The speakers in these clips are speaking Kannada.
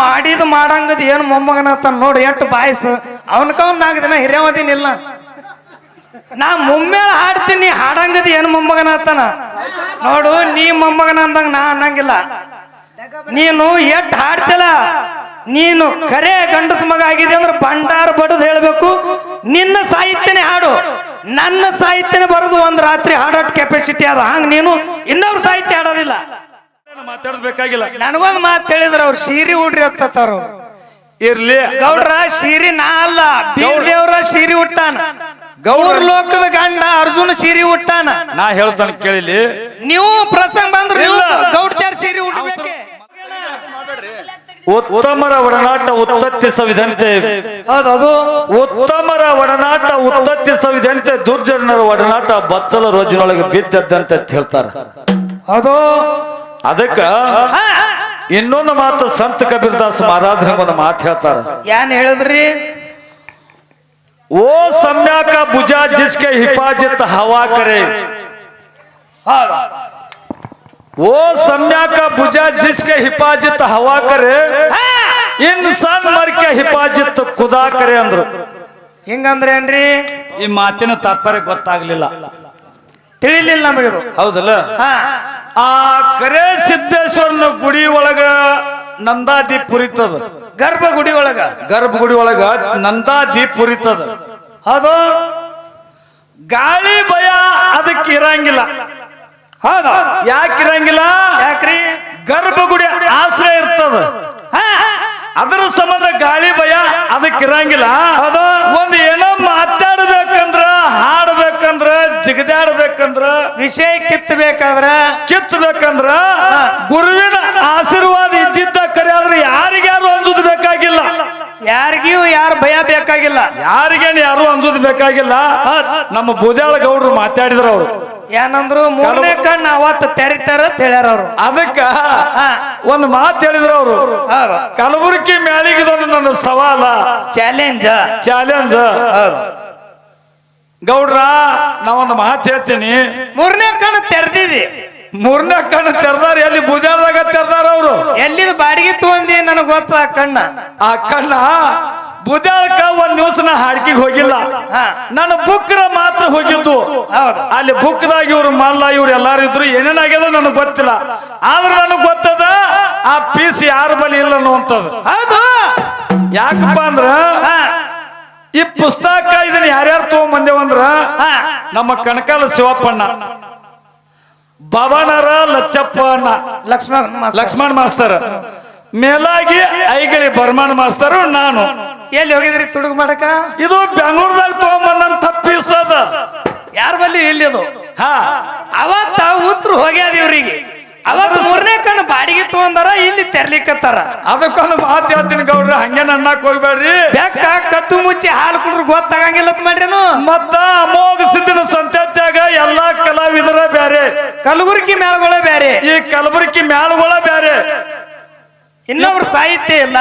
ಮಾಡಿದ ಮಾಡಂಗದ ಏನು ಮೊಮ್ಮಗನತ್ತ ನೋಡಿ ಎಷ್ಟು ಬಾಯ್ಸ. ಅವನ್ಕ ಒಂದ್ ನಾಲ್ಕು ದಿನ ಹಿರಿಯವದಿನಿಲ್ಲ ನಾ ಮುಮ್ಮೇಲೆ ಹಾಡ್ತೀನಿ ಹಾಡಂಗದ ಏನು ಮೊಮ್ಮಗನ ನೋಡು, ನೀ ಮೊಮ್ಮಗನ ಅಂದಂಗ ನಾ ಅನ್ನಂಗಿಲ್ಲ. ನೀನು ಎಷ್ಟು ಹಾಡ್ತಿಲ್ಲ. ನೀನು ಕರೆ ಗಂಡಸ ಮಗ ಆಗಿದೆ ಅಂದ್ರೆ ಭಂಡಾರ ಬಡದು ಹೇಳ್ಬೇಕು. ನಿನ್ನ ಸಾಹಿತ್ಯನೇ ಹಾಡು. ನನ್ನ ಸಾಹಿತ್ಯನೇ ಬರೋದು ಒಂದ್ ರಾತ್ರಿ ಹಾಡೋ ಕೆಪಾಸಿಟಿ ಅದ. ಹಂಗ ನೀನು ಇನ್ನೊಬ್ರು ಸಾಹಿತ್ಯ ಹಾಡೋದಿಲ್ಲ. ಮಾತಾಡಬೇಕಾಗಿಲ್ಲ. ನನಗೊಂದು ಮಾತು ಹೇಳಿದ್ರ ಅವ್ರು ಸೀರೆ ಉಡ್ರಿ ಹತ್ತತ್ತಾರ ಇರ್ಲಿ. ಗೌಡ್ರ ಸೀರೆ ನಾ ಅಲ್ಲ ದೇವ್ರ ಸೀರೆ ಉಟ್ಟಾನ. ಗೌರ ಲೋಕದ ಗಂಡ ಅರ್ಜುನ ಸೀರೆ ಉಟ್ಟಾನ. ನಾ ಹೇಳ್ತಾನ ಕೇಳಿಲಿ. ನೀವು ಪ್ರಸಂಗ ಬಂದ್ರಿ ಇಲ್ಲ. ಸೀರಿ ಉಡ್ಬೇಕೆ? ಉತ್ತಮರ ಒಡನಾಟ ಉತ್ತತ್ತಿಸವಿದಂತೆ. ಅದು ಉತ್ತಮರ ಒಡನಾಟ ಉತ್ತತ್ತಿಸವಿದಂತೆ ದುರ್ಜನರ ಒಡನಾಟ ಬಚ್ಚಲ ರೋಜಿನೊಳಗೆ ಬಿದ್ದದ್ದಂತೆ ಹೇಳ್ತಾರ. ಹೌದು. ಅದಕ್ಕ ಇನ್ನೊಂದು ಮಾತು ಸಂತ ಕಬೀರ್ದಾಸ್ ದಾಸ್ ಮಹಾರಾಜರ ಒಂದು ಮಾತು ಹೇಳ್ತಾರ. ಏನ್ ಹೇಳಿದ್ರಿ? ಓ ಸಮ್ಯಾಕ ಭುಜಾ ಜಿಸ್ಕೆ ಹಿಫಾಜತ್ ಹವಾ ಕರೆ. ಓ ಸಮ್ಯಾಕ ಭುಜಾ ಜಿಸ್ಕೆ ಹಿಫಾಜತ್ ಹವಾ ಕರೆ. ಇನ್ಸಾನ್ ಮರ್ಕೆ ಹಿಫಾಜತ್ ಕುದಾ ಕರೆ ಅಂದ್ರು. ಹಿಂಗಂದ್ರೆ ಏನ್ರಿ? ಈ ಮಾತಿನ ತಾತ್ಪರ್ಯ ಗೊತ್ತಾಗ್ಲಿಲ್ಲ. ತಿಳಿಲಿಲ್ಲ ನಮಗಿದು. ಹೌದಲ್ಲ? ಆ ಕರೆ ಸಿದ್ದೇಶ್ವರನ ಗುಡಿ ಒಳಗ ನಂದಾದೀಪ್ ಗರ್ಭ ಗರ್ಭಗುಡಿ ಒಳಗ. ಗರ್ಭಗುಡಿ ಒಳಗ ನಂದಾದೀಪ್ ಹೌದು. ಗಾಳಿ ಭಯ ಅದಕ್ಕೆ ಇರಂಗಿಲ್ಲ. ಹೌದ. ಯಾಕೆ ಇರಂಗಿಲ್ಲ? ಯಾಕ್ರಿ? ಗರ್ಭಗುಡಿ ಆಶ್ರಯ ಇರ್ತದ. ಅದರ ಸಂಬಂಧ ಗಾಳಿ ಭಯ ಅದಕ್ಕೆ ಇರಂಗಿಲ್ಲ. ಅದು ಒಂದು ಏನೋ ಮಾತಾಡ್ಬೇಕಂದ್ರ ಜಿಗದಾಡ್ಬೇಕಂದ್ರ ವಿಷಯ ಕಿತ್ತಬೇಕಾದ್ರ ಕಿತ್ತಬೇಕಂದ್ರ ಗುರುವಿನ ಆಶೀರ್ವಾದ ಇದ್ದಿದ್ದ ಕರೆ ಆದ್ರೆ ಯಾರಿಗ್ಯಾರು ಅಂಜುದು ಬೇಕಾಗಿಲ್ಲ? ಯಾರಿಗೂ ಯಾರು ಭಯ ಬೇಕಾಗಿಲ್ಲ. ಯಾರಿಗೇನು ಯಾರು ಅಂಜುದು ಬೇಕಾಗಿಲ್ಲ? ನಮ್ಮ ಬುದ್ಯಾಳ ಗೌಡ್ರು ಮಾತಾಡಿದ್ರ ಅವರು. ಏನಂದ್ರು ಮೂರನೇ ಕಣ್ಣು ಅವತ್ತು ತೆರಿತಾರ ಹೇಳ್ಯಾರ ಅವ್ರು. ಅದಕ್ಕ ಒಂದು ಮಾತು ಹೇಳಿದ್ರು ಅವರು. ಕಲಬುರಗಿ ಮ್ಯಾಲಿಗಿದೊಂದು ನನ್ನ ಸವಾಲ. ಚಾಲೆಂಜ್ ಚಾಲೆಂಜ್ ಗೌಡ್ರ ನಾವೊಂದು ಮಾತು ಹೇಳ್ತೀನಿ. ಮೂರನೇ ಕಣ್ಣು ತೆರೆದಿದೆ. ಮೂರನೇ ಕಣ್ಣು ತೆರೆದಾರ ಎಲ್ಲಿ ಬುಜಾರ್ದಾಗ ತೆರೆದಾರ ಅವರು? ಎಲ್ಲಿದ್ ಬಾಡಿಗೆ ತಗೊಂಡಿ ನನಗೆ ಗೊತ್ತ ಆ ಕಣ್ಣ? ಆ ಕಣ್ಣ ಬುದ್ಯಾಳಕ ಒಂದ್ ದಿವಸ ನಾ ಹಾಡ್ಕಿಗೆ ಹೋಗಿಲ್ಲ. ನನ್ನ ಬುಕ್ರ ಮಾತ್ರ ಹೋಗಿದ್ದು. ಅಲ್ಲಿ ಬುಕ್ದಾಗ ಇವ್ರು ಮಲ್ಲ ಇವ್ರು ಎಲ್ಲಾರು ಇದ್ರು ಏನೇನಾಗ್ಯದ ನನಗೆ ಗೊತ್ತಿಲ್ಲ. ಆದ್ರೆ ನನಗೆ ಗೊತ್ತದ ಆ ಪೀಸ್ ಯಾರ ಬಳಿ ಇಲ್ಲ ಅನ್ನುವಂಥದ್ದು. ಹೌದು. ಯಾಕಪ್ಪ ಅಂದ್ರ ಈ ಪುಸ್ತಕ ಇದನ್ನ ಯಾರ್ಯಾರು ತಗೊಂಬಂದೇವಂದ್ರ? ನಮ್ಮ ಕಣಕಾಲ ಶಿವಪ್ಪಣ್ಣ. ಭವನರ ಲಚ್ಚಪ್ಪಣ್ಣ. ಲಕ್ಷ್ಮಣ ಮಾಸ್ತರ್. ಲಕ್ಷ್ಮಣ್ ಮಾಸ್ತರ್. ಮೇಲಾಗಿ ಐಗಳಿ ಬರ್ಮಾನ್ ಮಾಸ್ತರು ನಾನು. ಎಲ್ಲಿ ಹೋಗಿದ್ರಿ ತುಡುಗು ಮಾಡಕ? ಇದು ಬೆಂಗಳೂರದಾಗ ತಗೊಂಬಂದಂತ ಪೀಸ್ ಅದ. ಯಾರ ಬಲ್ಲಿ ಎಲ್ಲಿ ಅದು? ಹಾ. ಅವತ್ತ ಉತ್ರು ಹೋಗ್ಯಾದ ಇವ್ರಿಗೆ ಮೂರನೇ ಕಣ್ಣು ಬಾಡಿಗೆ ತಗೊಂಡಾರ ಇಲ್ಲಿ ತೆರ್ಲಿಕ್ಕತ್ತಾರ ಅದಕ್ಕೊಂದು ಮಾತು ಹೇಳ್ತೀನಿ ಗೌಡ್ರ ಹಂಗೆ ಅನ್ನಕ್ ಹೋಗ್ಬೇಡ್ರಿ. ಬೆಕ್ಕ ಕತ್ತು ಮುಚ್ಚಿ ಹಾಲು ಕುಡಿದ್ರು ಗೊತ್ತಾಗಂಗಿಲ್ಲ ಅಂತ ಮಾಡ್ರೇನು? ಮತ್ತ ಅಮೋಘ ಸಿದ್ಧನ ಸಂತತ್ಯಾಗ ಎಲ್ಲಾ ಕಲಾವಿದರ ಬ್ಯಾರೆ. ಕಲಬುರ್ಗಿ ಮೇಲ್ಗೊಳ ಬೇರೆ ಈ ಕಲಬುರ್ಗಿ ಮೇಲ್ಗೊಳ ಬ್ಯಾರೆ. ಇನ್ನೊಬ್ರು ಸಾಹಿತ್ಯ ಇಲ್ಲ.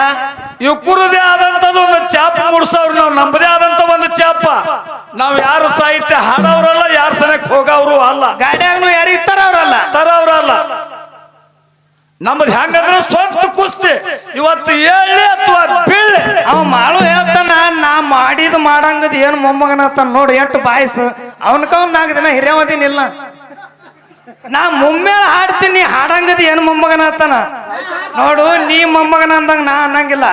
ಇವ್ಕುರದೇ ಆದಂತದ ಒಂದು ಚಾಪ ಮೂಡ್ಸವ್ರು ನಾವು ನಮ್ಮದೇ ಆದಂತ ಒಂದು ಚಾಪ. ನಾವ್ ಯಾರು ಸಾಹಿತ್ಯ ಹಾಡೋರಲ್ಲ ಯಾರ ಸನಕ್ ಹೋಗವ್ರು ಅಲ್ಲ. ಗಾಡಿಯಾಗ್ನು ಯಾರು ತರವ್ರಲ್ಲ ಅವ್ರಲ್ಲ ತರವ್ರಲ್ಲ. ನಮ್ಮದು ಹೆಂಗಂದ್ರೆ ಸ್ವಂತ ಕುಸ್ತಿ. ಇವತ್ತು ಹೇಳಿ ಅಥವಾ ಬೀಳಿ. ಅವ ಮಾಡು ಹೇಳ್ತಾನ, ನಾ ಮಾಡಿದ ಮಾಡಂಗದ್ ಏನು ಮೊಮ್ಮಗನತ್ತ ನೋಡಿ, ಎಷ್ಟು ಬಾಯ್ಸ. ಅವನ್ಕ ಒಂದ್ ನಾಲ್ಕು ದಿನ ಹಿರಿಯವದಿನಿಲ್ಲ ನಾ ಮುಮ್ಮೇಳ ಹಾಡ್ತೀನಿ, ಹಾಡಂಗದ ಏನು ಮೊಮ್ಮಗನತ್ತಾನ ನೋಡು, ನೀ ಮೊಮ್ಮಗನ ಅಂದಂಗ ನಾ ಅನ್ನಂಗಿಲ್ಲ.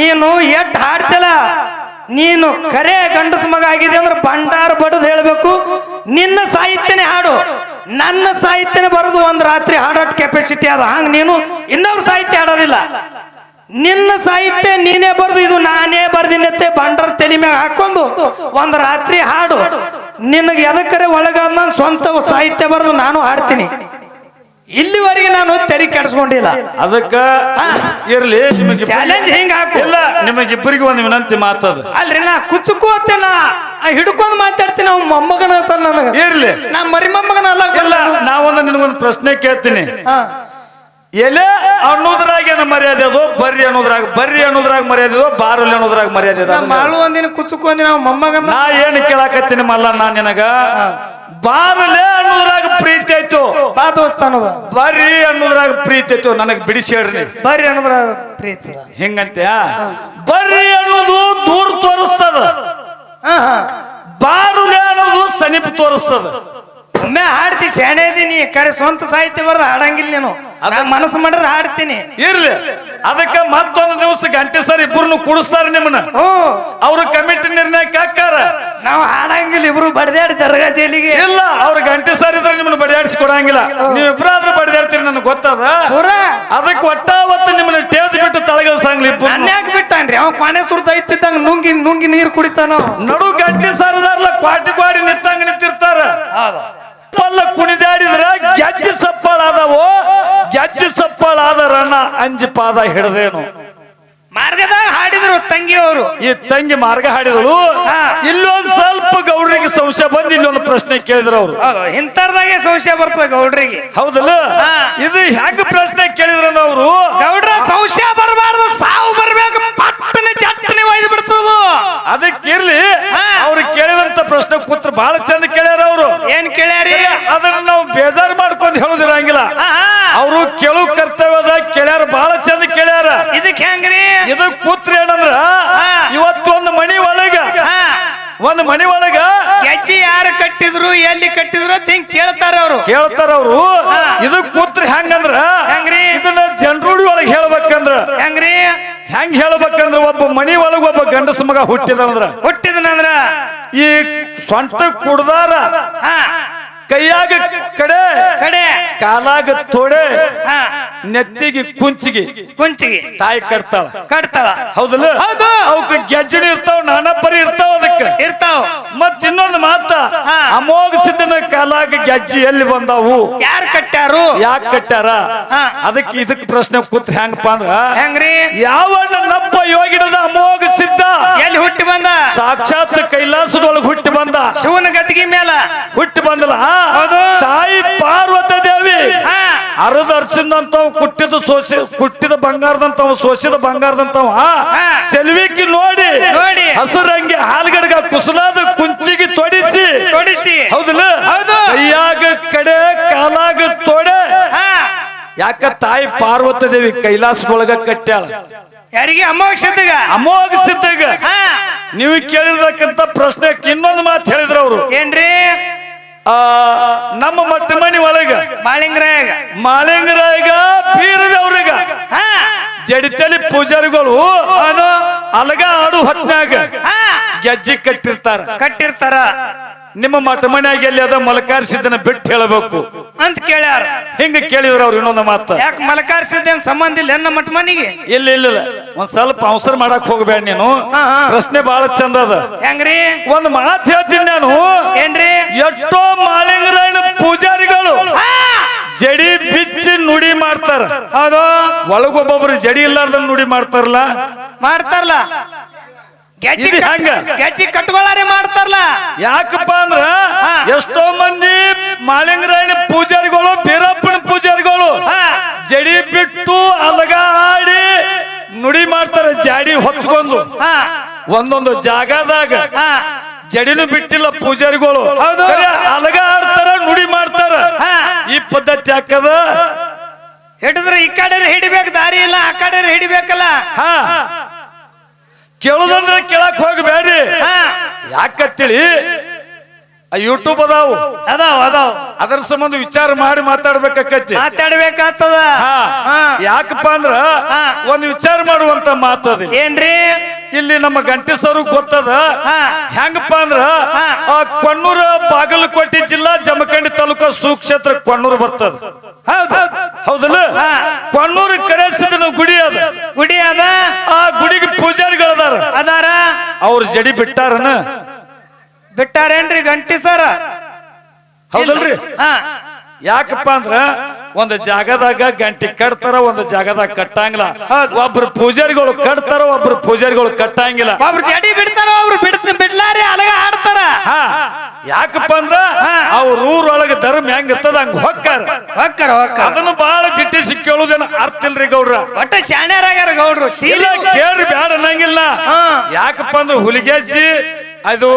ನೀನು ಎಟ್ ಹಾಡ್ತಿಲ್ಲ ನೀನು ಕರೆ ಗಂಡಸ ಮಗ ಆಗಿದೆ ಅಂದ್ರೆ ಭಂಡಾರ ಬಡದ್ ಹೇಳ್ಬೇಕು. ನಿನ್ನ ಸಾಹಿತ್ಯನೇ ಹಾಡು. ನನ್ನ ಸಾಹಿತ್ಯನ ಬರೋದು ಒಂದ್ ರಾತ್ರಿ ಹಾಡೋಟ್ ಕೆಪಾಸಿಟಿ ಅದ ಹಂಗ ನೀನು ಇನ್ನೊಬ್ರು ಸಾಹಿತ್ಯ ಹಾಡೋದಿಲ್ಲ. ನಿನ್ನ ಸಾಹಿತ್ಯ ನೀನೇ ಬರ್ದು ಇದು ನಾನೇ ಬರ್ದಿನತ್ತೆ ಬಂಡರ್ ತಲೆ ಮ್ಯಾಗ ಹಾಕೊಂಡು ಒಂದ್ ರಾತ್ರಿ ಹಾಡು. ನಿನಗೆ ಎದಕ್ಕರೆ ಒಳಗ ನಾನು ಸ್ವಂತ ಸಾಹಿತ್ಯ ಬರೆದು ನಾನು ಹಾಡ್ತೀನಿ. ಇಲ್ಲಿವರೆಗೆ ನಾನು ತೆರಿಗೆ ಕೆಡಿಸ್ಕೊಂಡಿಲ್ಲ. ಅದಕ್ಕ ಇರ್ಲಿ ನಿಮಗೆ ಚಾಲೆಂಜ್ ಹಿಂಗ ಹಾಕಿಲ್ಲ ನಿಮಗಿಬ್ಬರಿಗೆ ಒಂದು ವಿನಂತಿ ಮಾತದ ಅಲ್ರಿ ನಾ ಕುಚ್ಚುಕೋತೆ ನಾ ಹಿಡ್ಕೊಂಡ್ ಮಾತಾಡ್ತೀನಿ ಅವ್ನ ಮೊಮ್ಮಗನ ಅಂತ ನನಗೆ. ಇರ್ಲಿ. ನಾ ಮರಿ ಮೊಮ್ಮಗನ ಅಲ್ಲ ಇಲ್ಲ ನಾವೊಂದು ನಿನಗೊಂದು ಪ್ರಶ್ನೆ ಕೇಳ್ತೀನಿ. ಹಾ. ಎಲೆ ಅನ್ನೋದ್ರಾಗ ಏನು ಮರ್ಯಾದೆ ಅದು? ಬರ್ರಿ ಅನ್ನೋದ್ರಾಗ ಬರ್ರಿ ಅನ್ನೋದ್ರಾಗ ಮರ್ಯಾದೆ ಅದು? ಬಾರಲ್ಲಿ ಅನ್ನೋದ್ರಾಗ ಮರ್ಯಾದೆ ಅದು ಮಾಡು ಒಂದಿನ ಅವ್ನ ಮೊಮ್ಮಗನ. ನಾ ಏನು ಕೇಳಾಕತ್ತೀನಿ ಮಲ್ಲ ನಾ ನಿನಗ? ಬಾರಲೆ ಅನ್ನೋದ್ರಾಗ ಪ್ರೀತಿ ಆಯ್ತು. ಬಾ ದೋಸ್ತ ಅನ್ನೋದು. ಬರ್ರಿ ಅನ್ನೋದ್ರಾಗ ಪ್ರೀತಿ ಆಯ್ತು. ನನಗ್ ಬಿಡಿಸಿ ಹೇಳ್ರಿ. ಬರ್ರಿ ಅನ್ನೋದ್ರಾಗ ಪ್ರೀತಿ. ಹೆಂಗಂತ್ಯ? ಬರ್ರಿ ಅನ್ನೋದು ದೂರ ತೋರಿಸ್ತದ. ಬಾರುಲೆ ಅನ್ನೋದು ಸನಿಪ್ ತೋರಿಸ್ತದ. ಒಮ್ಮೆ ಹಾಡ್ತಿ ಶಾಣೆ ಇದೀನಿ ಕರೆ ಸ್ವಂತ ಸಾಹಿತ್ಯ ಬರ್ದ ಹಾಡಂಗಿಲ್ಲ ನೀನು. ಅದ ಮನಸ್ಸು ಮಾಡಿದ್ರೆ ಹಾಡ್ತೀನಿ. ಇರ್ಲಿ. ಅದಕ್ಕೆ ಮತ್ತೊಂದು ದಿವಸ ಗಂಟೆ ಸರ್ ಇಬ್ಬರನ್ನು ಕುಡಿಸ್ತಾರೆ ನಿಮ್ಮನ್ನ. ಅವರು ಅವ್ರ ಕಮಿಟಿ ನಿರ್ಣಯಕ್ಕೆ ಹಾಕಾರ ನಾವು ಹಾಡಂಗಿಲ್ಲ ಇಬ್ರು ಬಡ್ದಾಡಿ ದರ್ಗಾ ಜೈಲಿಗೆ. ಇಲ್ಲ ಅವ್ರ ಗಂಟೆ ಸಾರಿದ್ರೆ ಇದ್ರೆ ನಿಮ್ಮನ್ನ ಬಡಿಯಾಡಿಸಿ ಕೊಡಂಗಿಲ್ಲ. ನೀವ್ ಆದ್ರೆ ಬಡಿದಾಡ್ತೀರಿ ನನಗೆ ಗೊತ್ತದ? ಅದಕ್ಕೆ ಒತ್ತ ನಿಮ್ಮನ್ನ ಟೇಜ್ ಬಿಟ್ಟು ತಳಗಲ್ಸಂಗ್ಲಿ ನನ್ನ ಯಾಕೆ ಬಿಟ್ಟಾನ್ರಿ? ಅವ ಕೊನೆ ಸುಡ್ತಾ ಇತ್ತಿದ್ದಂಗ ನುಂಗಿ ನುಂಗಿ ನೀರು ಕುಡಿತಾನ. ನಡು ಗಂಟೆ ಸಾರದಾರ್ಲ ಕ್ವಾಟಿ ಕ್ವಾಡಿ ನಿಂತಂಗ ನಿಂತಿರ್ತಾರ. ಪಲ್ಲ ಕುಣಿದಾಡಿದ್ರ ಜಜ್ಜಿ ಸಪ್ಪಳ ಆದವು ಗೆಜ್ಜಿ ಸಪ್ಪಳ ಆದರಣ್ಣ ಅಂಜಿ ಪಾದ ಹಿಡ್ದೇನು. ಮಾರ್ಗದಾಗ ಹಾಡಿದ್ರು ತಂಗಿ ಅವರು ಈ ತಂಗಿ ಮಾರ್ಗ ಹಾಡಿದಳು. ಇಲ್ಲೊಂದು ಸ್ವಲ್ಪ ಗೌಡ್ರಿಗೆ ಸಂಶಯ ಬಂದು ಇಲ್ಲೊಂದು ಪ್ರಶ್ನೆ ಕೇಳಿದ್ರು ಅವ್ರು. ಇಂತರ್ದಾಗೆ ಇಂಥರ್ದಾಗೆ ಸಂಶಯ ಬರ್ತದೆ ಗೌಡ್ರಿಗೆ. ಹೌದಲ್ಲ. ಇದು ಹೆಂಗ ಪ್ರಶ್ನೆ ಕೇಳಿದ್ರ ಅವರು? ಗೌಡ್ರ ಸಂಶಯ ಬರಬಾರ್ದು ಸಾವು ಬರ್ಬೇಕು ಪಟ್ಟನೆ ಚಟ್ಟನೆ ಒಯ್ದು ಬಿಡ್ತದ ಅದಕ್ಕೆ ಇರ್ಲಿ ಹಾ. ಅವ್ರು ಕೇಳಿದಂತ ಪ್ರಶ್ನೆ ಕೂತ್ರ ಬಹಳ ಚಂದ ಕೇಳ್ಯಾರ ಅವರು. ಏನ್ ಕೇಳ್ಯಾರಿ? ಅದನ್ನ ನಾವು ಬೇಜಾರು ಮಾಡ್ಕೊಂಡು ಹೇಳುದಿರಂಗಿಲ್ಲ. ಅವರು ಕೇಳು ಕರ್ತವ್ಯದ ಕೇಳ್ಯಾರ ಬಹಳ ಚಂದ ಕೇಳ್ಯಾರ ಇದಕ್ ಹೆಂಗ್ರಿ? ಇದು ಕೂತ್ರ ಏನಂದ್ರ. ಇವತ್ತೊಂದು ಮನಿ ಒಳಗ ಒಂದ್ ಮನಿ ಒಳಗ ಗೆಜ್ಜಿ ಯಾರು ಕಟ್ಟಿದ್ರು ಎಲ್ಲಿ ಕಟ್ಟಿದ್ರು ಅಂತ ಹಿಂಗ್ ಕೇಳ್ತಾರ ಅವರು. ಕೇಳ್ತಾರ ಅವರು. ಇದಕ್ ಇದು ಕೂತ್ರ ಹೆಂಗಂದ್ರ ಹೆಂಗ್ರಿ? ಇದನ್ನ ಜನರೂಡಿ ಒಳಗ್ ಹೇಳ್ಬೇಕಂದ್ರ. ಹೆಂಗ್ರಿ? ಹೆಂಗ್ ಹೇಳ್ಬೇಕಂದ್ರ ಒಬ್ಬ ಮನಿ ಒಳಗ ಒಬ್ಬ ಗಂಡಸ ಮಗ ಹುಟ್ಟಿದಂದ್ರ ಹುಟ್ಟಿದನಂದ್ರ? ಈ ಸ್ವಂತ ಕುಡ್ದಾರ ಕೈಯಾಗ ಕಡೆ ಕಾಲಾಗ ತೋಡೆ ನೆತ್ತಿಗೆ ಕುಂಚಿಗೆ. ಕುಂಚಿಗೆ. ತಾಯಿ ಕಟ್ತಾಳ. ಕಟ್ತಾಳ. ಹೌದಲ್ಲ? ಹೌದು. ಅವಕ್ಕ ಗೆಜ್ಜಣಿ ಇರ್ತಾವ ನಾನಾ ಪರಿ ಇರ್ತಾವ ಅದಕ್ಕೆ. ಇರ್ತಾವ. ಮತ್ ಇನ್ನೊಂದು ಮಾತ ಅಮೋಘ ಸಿದ್ದನ ಕಾಲಾಗ ಗೆಜ್ಜಿ ಎಲ್ಲಿ ಬಂದಾವು? ಯಾರು ಕಟ್ಟಾರು ಯಾಕೆ ಕಟ್ಟಾರ. ಅದಕ್ಕೆ ಇದಕ್ಕೆ ಪ್ರಶ್ನೆ ಕೂತ್ ಹೆಂಗಪ್ಪ ಅಂದ್ರ ಹೆಂಗ್ರಿ? ಯಾವ ನಪ್ಪ ಯೋಗಿಡದ ಅಮೋಘ ಸಿದ್ಧ ಎಲ್ಲಿ ಹುಟ್ಟಿ ಬಂದ? ಸಾಕ್ಷಾತ್ ಕೈಲಾಸದೊಳಗೆ ಹುಟ್ಟಿ ಬಂದ. ಶಿವನ ಗದ್ದಿಗೆ ಮೇಲ. ಹುಟ್ಟಿ ಬಂದಲ್ಲ. ತಾಯಿ ಪಾರ್ವತ ದೇವಿ ಅರದ ಅರ್ಚಿದಂತವ್ ಕುಟ್ಟಿದ ಸೋಸಿ ಕುಟ್ಟಿದ ಬಂಗಾರದಂತವ್ ಸೋಸಿದ ಬಂಗಾರದಂತವ ಹಾ. ಚೆಲ್ವಿಕಿ ನೋಡಿ ನೋಡಿ. ಹಸುರಂಗಿ ಹಾಲ್ಗಡಗ ಕುಸಲಾದ ಕುಂಚಿಗೆ ತೊಡಿಸಿ. ತೊಡಿಸಿ. ಹೌದಲ್ಲ? ಹೌದು. ಕೈಯಾಗ ಕಡೆ ಕಾಲಾಗ ತೊಡೆ. ಯಾಕ ತಾಯಿ ಪಾರ್ವತ ದೇವಿ ಕೈಲಾಸದೊಳಗ ಕಟ್ಟ್ಯಾಳ? ಯಾರಿಗೆ? ಅಮೋಘ ಸಿದ್ದಾಗ ಹಾ. ನೀವು ಕೇಳಿರ್ತಕ್ಕಂತ ಪ್ರಶ್ನೆ ಇನ್ನೊಂದು ಮಾತು ಹೇಳಿದ್ರು ಅವರು. ಏನ್ರಿ? ಆ ನಮ್ಮ ಮಟ್ಟ ಮನಿ ಒಳಗ. ಮಾಳಿಂಗ್ರಾಯಾಗ. ಮಾಳಿಂಗರಾಯಗ ಬೀರದವ್ರಿಗ ಜಡಿತಲಿ ಪೂಜಾರಿಗಳು ಅಲಗ ಆಡು ಹೊತ್ನಾಗ ಗೆಜ್ಜೆ ಕಟ್ಟಿರ್ತಾರ. ಕಟ್ಟಿರ್ತಾರ. ನಿಮ್ಮ ಮಠ ಮನ್ಯಾಗ ಎಲ್ಲಿ ಅದ ಮಲಕಾರಿಸಿದ್ದನ್ನ ಬಿಟ್ಟು ಹೇಳಬೇಕು. ಅಂತ ಕೇಳ್ಯಾರ. ಹಿಂಗ ಕೇಳಿದ್ರ ಅವ್ರು ಇನ್ನೊಂದು ಮಾತ. ಯಾಕೆ ಮಲಕಾರ್ಸಿದ್ದೇನ್ ಸಂಬಂಧ ಇಲ್ಲ ಎನ್ನ ಮಠ ಮನಿಗೆ? ಇಲ್ಲ ಇಲ್ಲ ಇಲ್ಲ. ಒಂದ್ ಸ್ವಲ್ಪ ಅವಸರ ಮಾಡಕ್ ಹೋಗ್ಬೇಡ ನೀನು. ಪ್ರಶ್ನೆ ಬಹಳ ಚಂದ ಅದ. ಹೆಂಗ್ರಿ? ಒಂದ್ ಮಾತು ಹೇಳ್ತೀನಿ ನಾನು ಏನ್ರಿ ಎಷ್ಟೋ ಮಾಳಿಂಗರಾಯನ ಪೂಜಾರಿಗಳು ಹಾ ಜಡಿ ಬಿಚ್ಚಿ ನುಡಿ ಮಾಡ್ತಾರ? ಹೌದು. ಒಳಗೊಬ್ಬೊಬ್ರು ಜಡಿ ಇಲ್ಲಾರ್ದ ನುಡಿ ಮಾಡ್ತಾರಲ್ಲ? ಮಾಡ್ತಾರಲ್ಲ. ಗೆಜ್ಜಿ ಇದು ಕಟ್- ಹೆಂಗ? ಗೆಜ್ಜಿ ಮಾಡ್ತಾರಲ್ಲ. ಯಾಕಪ್ಪ ಅಂದ್ರ. ಎಷ್ಟೋ ಮಂದಿ ಮಾಲಿಂಗರಾಯಣ ಪೂಜಾರಿಗಳು ಬೀರಪ್ಪನ ಪೂಜಾರಿಗಳು ಜಡಿ ಬಿಟ್ಟು ಅಲಗ ಆಡಿ ನುಡಿ ಮಾಡ್ತಾರೆ ಜಾಡಿ ಹೊತ್ಕೊಂಡು. ಹಾ. ಒಂದೊಂದು ಜಾಗದಾಗ ಜಡಿನು ಜಡಿನೂ ಬಿಟ್ಟಿಲ್ಲ ಪೂಜಾರಿಗಳು. ಹೌದು. ಅಲಗ ಆಡ್ತಾರ ನುಡಿ ಮಾಡ್ತಾರ. ಈ ಪದ್ಧತಿ ಯಾಕದ? ಹಿಡಿದ್ರೆ ಈ ಕಡೆ ಹಿಡಿಬೇಕು ದಾರಿ ಇಲ್ಲ ಆ ಕಡೆ ಹಿಡಿಬೇಕಲ್ಲ? ಹಾ. ಕೇಳುದಂದ್ರೆ ಕೇಳಕ್ ಹೋಗ್ಬೇಡ್ರಿ. ಹಾ. ಯಾಕತ್ತೇಳಿ? ಯೂಟ್ಯೂಬ್ ಅದಾವು. ಅದಾವ ಅದಾವ. ಅದರ ಸಂಬಂಧ ವಿಚಾರ ಮಾಡಿ ಮಾತಾಡ್ಬೇಕಾಕತಿ ಮಾತಾಡ್ಬೇಕಾಗ್ತದ. ಯಾಕಪ್ಪ ಅಂದ್ರ ಒಂದ್ ವಿಚಾರ ಮಾಡುವಂತ ಮಾತದ ಏನ್ರಿ? ಇಲ್ಲಿ ನಮ್ಮ ಗಂಟೆಸರು ಗೊತ್ತದ? ಹಾ. ಹೆಂಗಪ್ಪ ಅಂದ್ರ ಕೊಣ್ಣೂರ ಬಾಗಲಕೋಟೆ ಜಿಲ್ಲಾ ಜಮಖಂಡಿ ತಾಲೂಕು ಸುಕ್ಷೇತ್ರ ಕೊಣ್ಣೂರು ಬರ್ತದ. ಹೌದು. ಹೌದಲ್ಲ. ಕೊಣ್ಣೂರು ಕರೆಸಿದ ಗುಡಿ ಅದ. ಗುಡಿ ಅದ? ಆ ಗುಡಿಗೆ ಪೂಜಾರಿಗಳದಾರ. ಅದಾರ? ಅವ್ರ ಜಡಿ ಬಿಟ್ಟಾರನ? ಬಿಟ್ಟಾರೇನ್ರಿ ಗಂಟಿ ಸರ? ಹೌದಲ್ರಿ? ಯಾಕಪ್ಪ ಅಂದ್ರ ಒಂದ್ ಜಾಗದಾಗ ಗಂಟಿ ಕಟ್ತಾರ ಒಂದ್ ಜಾಗದಾಗ ಕಟ್ಟಂಗಿಲ್ಲ. ಒಬ್ರು ಪೂಜಾರಿಗಳು ಕಟ್ತಾರ ಒಬ್ರು ಪೂಜಾರಿಗಳು ಕಟ್ಟಂಗಿಲ್ಲ. ಒಬ್ರು ಜಡಿ ಬಿಡ್ತಾರ ಒಬ್ರು ಬಿಡ್ತ ಬಿಡ್ಲಾರಿ ಅಲಗ ಆಡ್ತಾರ ಯಾಕಪ್ಪ ಅಂದ್ರ. ಅವ್ರ ಊರೊಳಗೆ ಧರ್ಮ ಹೆಂಗ್ ಇರ್ತದ ಹಂಗ ಹೊಕ್ಕಾರ. ಹೊಕ್ಕಾರ ಅದನ್ನು ಅದನ್ನ ಬಹಳ ದಿಟ್ಟಿಸಿ ಕೇಳುದೇನ ಅರ್ಥ ಇಲ್ರಿ ಗೌಡ್ರ? ಒಟ್ಟ ಶಾಣ್ಯಾರಾಗ್ಯಾರ ಗೌಡ್ರು ಇಲ್ಲ ಕೇಳ್ರಿ ಬ್ಯಾಡ ಅನ್ನಂಗಿಲ್ಲ. ಯಾಕಪ್ಪ ಅಂದ್ರ ಹುಲಿಗೆಜ್ಜಿ ಅದು